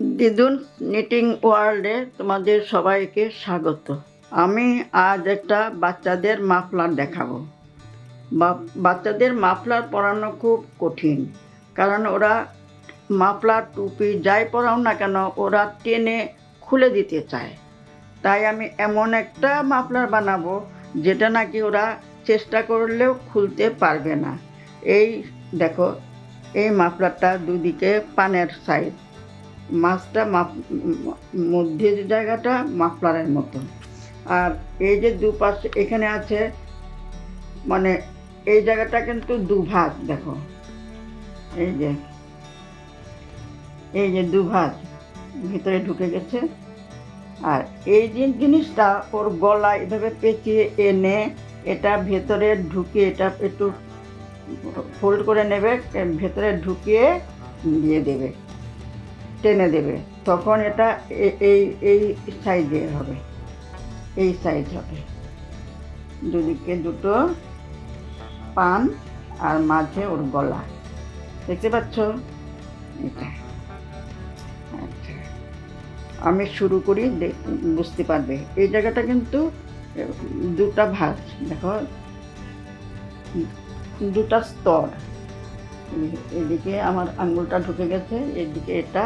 দিদুন নিটিং ওয়ার্ল্ডে তোমাদের সবাইকে স্বাগত। আমি আজ একটা বাচ্চাদের মাফলার দেখাবো। বাচ্চাদের মাফলার পরানো খুব কঠিন, কারণ ওরা মাফলার টুপি যাই পরাও না কেন, ওরা টেনে খুলে দিতে চায়। তাই আমি এমন একটা মাফলার বানাবো, যেটা নাকি ওরা চেষ্টা করলেও খুলতে পারবে না। এই দেখো, এই মাফলারটা দুদিকে পানের সাইজ মাছটা মাপ, মধ্যে যে জায়গাটা মাফলারের মতো। আর এই যে দুপাশে এখানে আছে মানে এই জায়গাটা কিন্তু দুভাগ, দেখো। এই যে এই যে দুভাগ, ভিতরে ঢুকে গেছে। আর এই যে জিনিসটা, ওর গলা এভাবে পেঁচিয়ে এনে, এটা ভেতরে ঢুকিয়ে, এটা একটু ফোল্ড করে নেবে ভেতরে ঢুকিয়ে দিয়ে দেবে। টেনে দেবে, তখন এটা এই এই সাইজে হবে, এই সাইজ হবে। দুদিকে দুটো পান আর মাঝে ওর গলা, দেখতে পাচ্ছ? এটা। আচ্ছা। আমি শুরু করি বুঝতে পারবে। এই জায়গাটা কিন্তু দুটা ভাঁজ দেখো। দুটা স্তর। এদিকে আমার আঙ্গুলটা ঢুকে গেছে, এদিকে এটা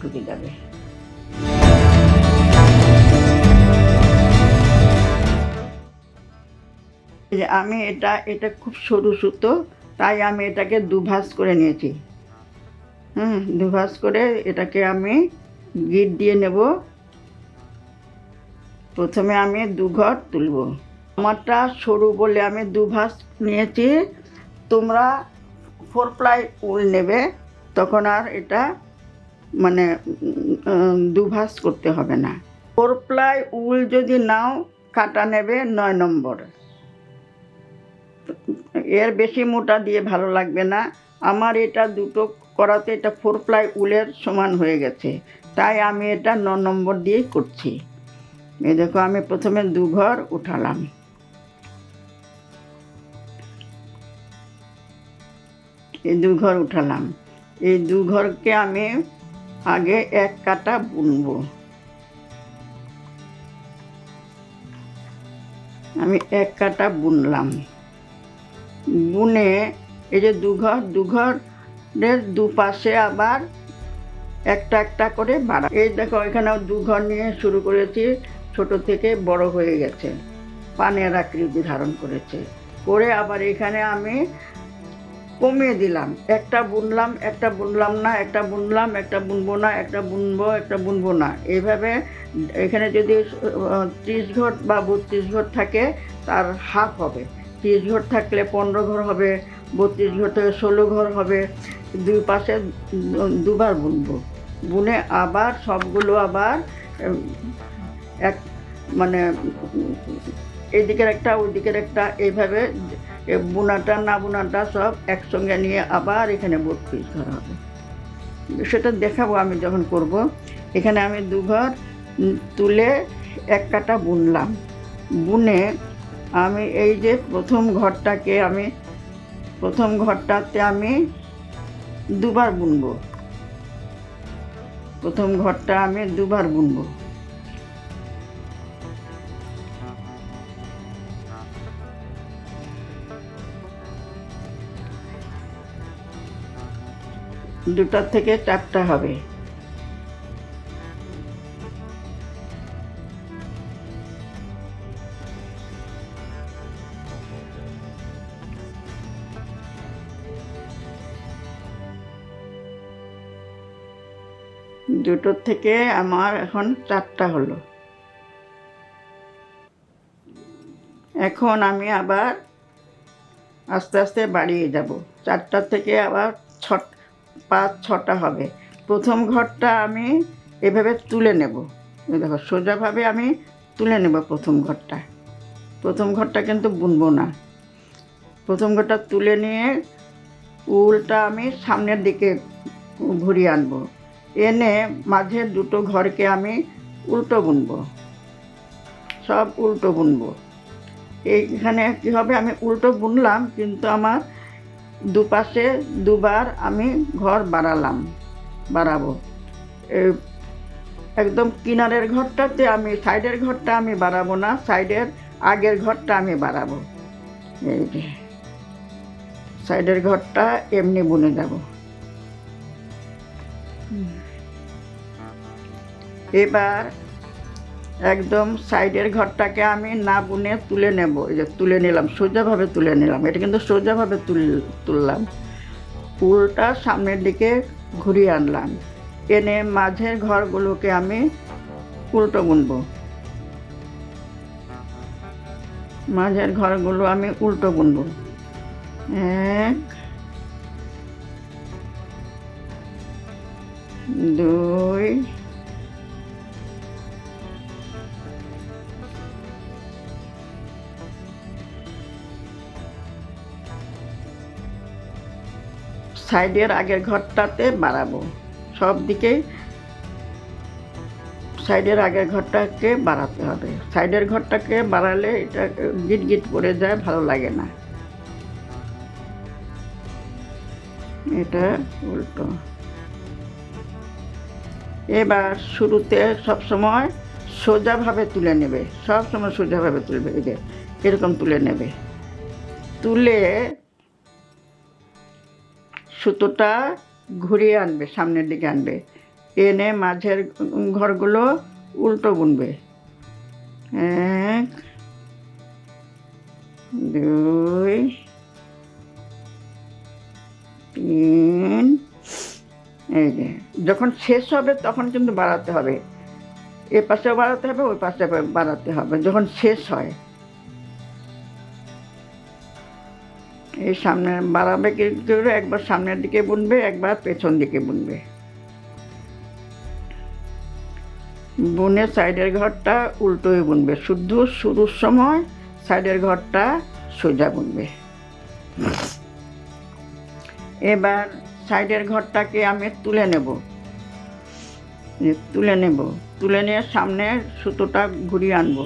ঢুকে যাবে। আমি এটা এটা খুব সরু সুতো, তাই আমি এটাকে দুভাঁজ করে নিয়েছি। হুম, দুভাঁজ করে এটাকে আমি গিট দিয়ে নেব। প্রথমে আমি দু ঘর তুলব। আমারটা সরু বলে আমি দুভাঁজ নিয়েছি। তোমরা ফোর প্লাই উল নেবে, তখন আর এটা মানে দুভাঁজ করতে হবে না। ফোর প্লাই উল যদি নাও, কাটা নেবে নয় নম্বর। এর বেশি মোটা দিয়ে ভালো লাগবে না। আমার এটা দুটো করাতে এটা ফোর প্লাই উলের সমান হয়ে গেছে। তাই আমি এটা ন নম্বর দিয়েই করছি। এই দেখো, আমি প্রথমে দু ঘর উঠালাম। এই দু ঘর উঠালাম। এই দু ঘরকে আমি আগে এক কাটা বুনবো। আমি এক কাটা বুনলাম। বুনে এই যে দু ঘর দু ঘরের দুপাশে আবার একটা একটা করে বাড়া। এই দেখো, এখানেও দু ঘর নিয়ে শুরু করেছি, ছোট থেকে বড় হয়ে গেছে। পানের আকৃতি ধারণ করেছে। করে আবার এখানে আমি কমিয়ে দিলাম। একটা বুনলাম একটা বুনলাম না, একটা বুনলাম, একটা বুনবো না, একটা বুনবো একটা বুনবো না। এইভাবে এখানে যদি ত্রিশ ঘর বা বত্রিশ ঘর থাকে, তার হাফ হবে। ত্রিশ ঘর থাকলে পনেরো ঘর হবে, বত্রিশ ঘর থেকে ষোলো ঘর হবে। দুই পাশে দুবার বুনবো। বুনে আবার সবগুলো আবার এক মানে এদিকের একটা, ওইদিকের একটা এইভাবে এ বোনাটা, না বোনাটা সব একসঙ্গে নিয়ে আবার এখানে বত্রিশ ঘর হবে। সেটা দেখাবো আমি যখন করব। এখানে আমি দু ঘর তুলে এক কাটা বুনলাম। বুনে আমি এই যে প্রথম ঘরটাকে আমি, প্রথম ঘরটাতে আমি দুবার বুনবো। প্রথম ঘরটা আমি দুবার বুনবো। দুটার থেকে চারটা হবে। দুটোর থেকে আমার এখন চারটা হলো। এখন আমি আবার আস্তে আস্তে বাড়িয়ে যাব। চারটার থেকে আবার ছ পাঁচ, ছটা হবে। প্রথম ঘরটা আমি এভাবে তুলে নেব। দেখো, সোজাভাবে আমি তুলে নেব প্রথম ঘরটা। প্রথম ঘরটা কিন্তু বুনবো না। প্রথম ঘরটা তুলে নিয়ে উলটা আমি সামনের দিকে ঘুরিয়ে আনব। এনে মাঝে দুটো ঘরকে আমি উল্টো বুনবো। সব উল্টো বুনবো। এইখানে কী হবে? আমি উল্টো বুনলাম, কিন্তু আমার দুপাশে দুবার আমি ঘর বাড়ালাম বাড়াবো। একদম কিনারের ঘরটাতে আমি সাইডের ঘরটা আমি বাড়াবো না সাইডের আগের ঘরটা আমি বাড়াবো। এই যে সাইডের ঘরটা এমনি বুনে যাব এবার একদম সাইডের ঘরটাকে আমি না বুনে তুলে নেব। এই যে তুলে নিলাম, সোজাভাবে তুলে নিলাম। এটা কিন্তু সোজাভাবে তুল তুললাম। উল্টা সামনের দিকে ঘুরিয়ে আনলাম। এনে মাঝের ঘরগুলোকে আমি উল্টো বুনবো। মাঝের ঘরগুলো আমি উল্টো বুনবো। এক, দুই সাইডের আগের ঘরটাতে বাড়াবো। সব দিকেই সাইডের আগের ঘরটাকে বাড়াতে হবে। সাইডের ঘরটাকে বাড়ালে এটা গিট গিট পড়ে যায়, ভালো লাগে না। এটা উল্টো। এবার শুরুতে সবসময় সোজাভাবে তুলে নেবে। সব সময় সোজাভাবে তুলবে যে, এরকম তুলে নেবে। তুলে সুতোটা ঘুরিয়ে আনবে, সামনের দিকে আনবে। এনে মাঝের ঘরগুলো উল্টো বুনবে। এক, দুই, তিন, এই যে, যখন শেষ হবে তখন কিন্তু বাড়াতে হবে। এ পাশেও বাড়াতে হবে, ওই পাশে বাড়াতে হবে, যখন শেষ হয়। এই সামনে বাড়াবে কি করে একবার সামনের দিকে বুনবে, একবার পেছন দিকে বুনবে। বুনে সাইডের ঘরটা উল্টোই বুনবে। শুদ্ধ শুরুর সময় সাইডের ঘরটা সোজা বুনবে। এবার সাইডের ঘরটাকে আমি তুলে নেব। তুলে নেব। তুলে নিয়ে সামনে সুতোটা ঘুরিয়ে আনব।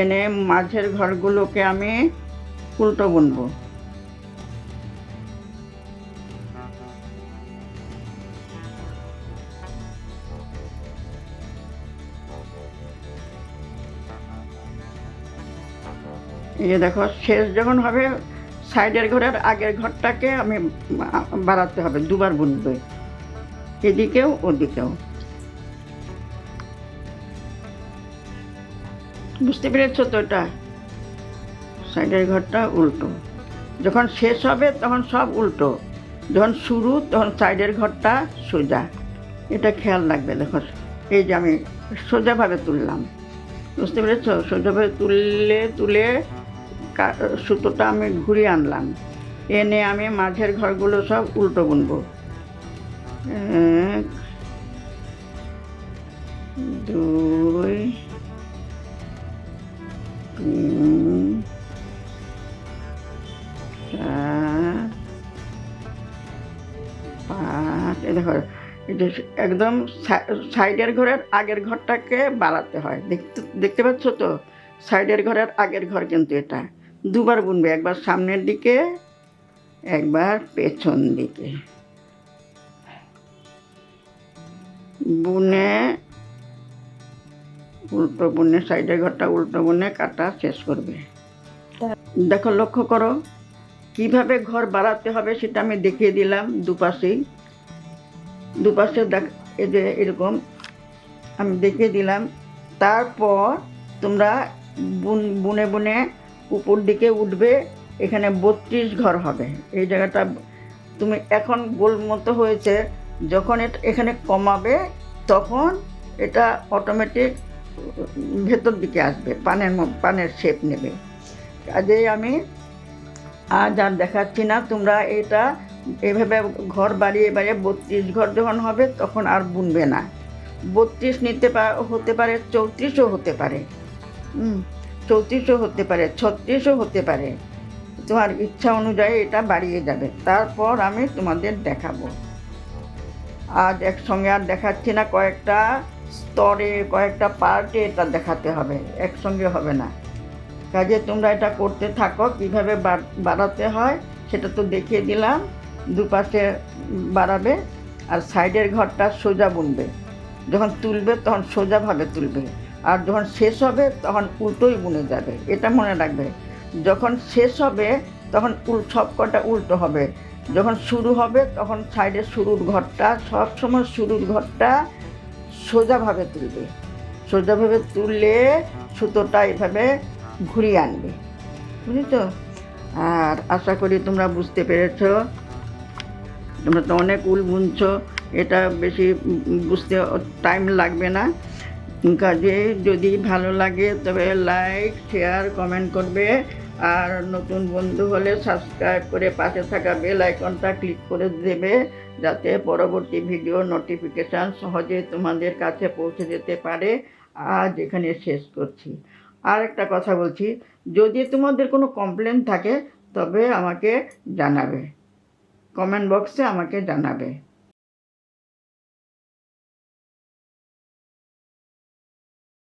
এনে মাঝের ঘরগুলোকে আমি উল্টো বুনবো। এই দেখো, শেষ যখন হবে, সাইডের ঘরের আগের ঘরটাকে আমি বাড়াতে হবে, দুবার বুনবে। এদিকেও, ওদিকেও। বুঝতে পেরেছ তো এটা? সাইডের ঘরটা উল্টো। যখন শেষ হবে, তখন সব উল্টো। যখন শুরু, তখন সাইডের ঘরটা সোজা। এটা খেয়াল রাখবে, দেখো। এই যে আমি সোজাভাবে তুললাম। বুঝতে পেরেছ? সোজাভাবে তুললে, তুলে সুতোটা আমি ঘুরিয়ে আনলাম। এনে আমি মাঝের ঘরগুলো সব উল্টো বুনবো। এক, দুই, তিন, চার, পাঁচ, এই দেখো একদম সাইডের ঘরের আগের ঘরটাকে বাড়াতে হয়। দেখতে দেখতে পাচ্ছ তো? সাইডের ঘরের আগের ঘর কিন্তু এটা। দুবার বুনবে, একবার সামনের দিকে, একবার পেছন দিকে। বুনে, উল্টো বুনে সাইডের ঘরটা উল্টো বুনে, কাটা শেষ করবে। দেখো, লক্ষ্য করো, কীভাবে ঘর বাড়াতে হবে সেটা আমি দেখিয়ে দিলাম দুপাশেই দুপাশে দেখ, এই যে এরকম, আমি দেখিয়ে দিলাম। তারপর তোমরা বুন, বুনে বুনে উপর দিকে উঠবে, এখানে বত্রিশ ঘর হবে। এই জায়গাটা তুমি এখন গোল মতো হয়েছে, যখন এটা, এখানে কমাবে, তখন এটা অটোমেটিক ভেতর দিকে আসবে, পানের পানের শেপ নেবে। কাজেই আমি আজ আর দেখাচ্ছি না, তোমরা এটা এভাবে ঘর বাড়িয়ে বাড়িয়ে বত্রিশ ঘর যখন হবে, তখন আর বুনবে না। বত্রিশ নিতে হতে পারে, চৌত্রিশও হতে পারে। হুম। চৌত্রিশও হতে পারে, ছত্রিশও হতে পারে। তোমার ইচ্ছা অনুযায়ী এটা বাড়িয়ে যাবে। তারপর আমি তোমাদের দেখাবো। আজ একসঙ্গে আর দেখাচ্ছি না, কয়েকটা স্তরে, কয়েকটা পার্টে এটা দেখাতে হবে। একসঙ্গে হবে না। কাজে তোমরা এটা করতে থাকো, কীভাবে বাড়াতে হয় সেটা তো দেখিয়ে দিলাম। দুপাশে বাড়াবে আর সাইডের ঘরটা সোজা বুনবে। যখন তুলবে তখন সোজাভাবে তুলবে। আর যখন শেষ হবে, তখন উল্টোই বুনে যাবে। এটা মনে রাখবে। যখন শেষ হবে, তখন উল, সব কটা উল্টো হবে। যখন শুরু হবে, তখন সাইডে শুরুর ঘরটা সবসময় শুরুর ঘরটা সোজাভাবে তুলবে। সোজাভাবে তুললে সুতোটা এভাবে ঘুরিয়ে আনবে। বুঝেছ? আর আশা করি তোমরা বুঝতে পেরেছ। তোমরা তো অনেক উল বুনছ। এটা বেশি বুঝতে টাইম লাগবে না। কাজে যদি ভালো লাগে তবে লাইক শেয়ার কমেন্ট করবে। আর নতুন বন্ধু হলে সাবস্ক্রাইব করে পাশে থাকা বেল আইকনটা ক্লিক করে দেবে, যাতে পরবর্তী ভিডিও নোটিফিকেশান সহজে তোমাদের কাছে পৌঁছে যেতে পারে। আজ এখানে শেষ করছি। আর একটা কথা বলছি, যদি তোমাদের কোনো কমপ্লেন থাকে তবে আমাকে জানাবে। কমেন্ট বক্সে আমাকে জানাবে।